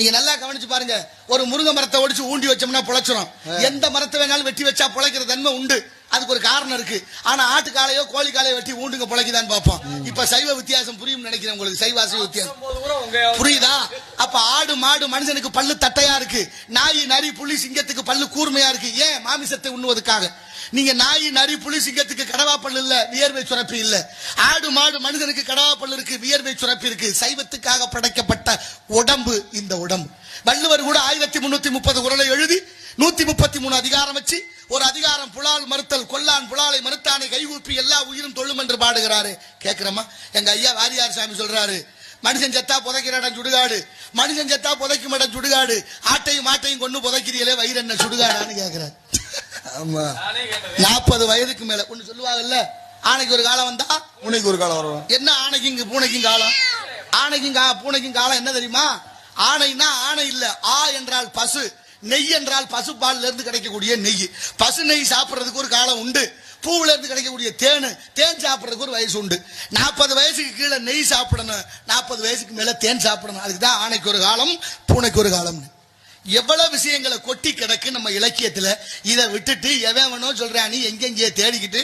நீங்க நல்லா கவனிச்சு பாருங்க. ஒரு முருங்கை மரத்தை ஒடிச்சு ஊண்டி வச்சோம்னா பொழைச்சிரும். எந்த மரத்தை வேணாலும் வெட்டி வச்சா பொழைக்கிற தன்மை உண்டு. அதுக்கு ஒரு காரணம் இருக்கு. ஆனா ஆட்டு காலையோ கோழி காலையோ வெட்டி ஊண்டுங்க பொழைக்குதான்னு பார்ப்போம். இப்ப சைவ வித்தியாசம் புரியும் நினைக்கிறேன் உங்களுக்கு. சைவ அசைவ வித்தியாசம். புரியுதா? அப்ப ஆடு மாடு மனுஷனுக்கு பல்லு தட்டையா இருக்கு. நாய் நரி புலி சிங்கத்துக்கு பல்லு கூர்மையா இருக்கு. ஏன் மாமிசத்தை உண்ணுவதற்காக நீங்க நாய் நரி புலி சிங்கத்துக்கு கடவா பல்லு இல்ல வியர்வை சுரப்பி இல்ல. ஆடு மாடு மனிதனுக்கு கடவா பல்லு இருக்கு வியர்வை சுரப்பி இருக்கு. சைவத்துக்காக படைக்கப்பட்ட உடம்பு இந்த உடம்பு. வள்ளுவர் கூட ஆயிரத்தி முன்னூத்தி முப்பது குரலை எழுதி நூத்தி முப்பத்தி மூணு அதிகாரம் வச்சு ஒரு அதிகாரம் புலால் மறுத்தல் கொல்லான் புலாலை மறுத்தானை கைகூப்பி எல்லா உயிரும் தொழும் என்று பாடுகிறாரு. கேக்குறமா எங்க ஐயா வாரியார் சாமி சொல்றாரு மனுஷன் செத்தா புதைக்கிற இடம் சுடுகாடு மனுஷன் செத்தா புதைக்கும் இடம் சுடுகாடு ஆட்டையும் மாட்டையும் கொண்டு புதைக்கிறீங்களே வயிறு என்ன சுடுகாடான்னு கேக்குறாரு. ஆமா. நாற்பது வயதுக்கு மேல ஒண்ணு சொல்லுவாங்கல்ல ஆணைக்கு ஒரு காலம் வந்தா பூனைக்கு ஒரு காலம் வரும். என்ன ஆணைக்கு இங்கு பூனைக்கும் காலம்? ஆணைக்கும் கா பூனைக்கும் காலம் என்ன தெரியுமா? ஆணைனா ஆணை இல்ல ஆ என்றால் பசு நெய் என்றால் பசு பால்ல இருந்து கிடைக்கக்கூடிய நெய். பசு நெய் சாப்பிடுறதுக்கு ஒரு காலம் உண்டு. பூவுல இருந்து கிடைக்கக்கூடிய தேன் தேன் சாப்பிடுறதுக்கு ஒரு வயசு உண்டு. நாற்பது வயசுக்கு கீழே நெய் சாப்பிடணும். நாற்பது வயசுக்கு மேல தேன் சாப்பிடணும். அதுக்கு தான் ஆணைக்கு ஒரு காலம் பூனைக்கு ஒரு காலம்னு. எவ்வளவு விஷயங்களை கொட்டி கிடக்கு நம்ம இலக்கியத்துல. இதை விட்டுட்டு எவன் வேணும் சொல்றான் நீ எங்கெங்கே தேடிக்கிட்டு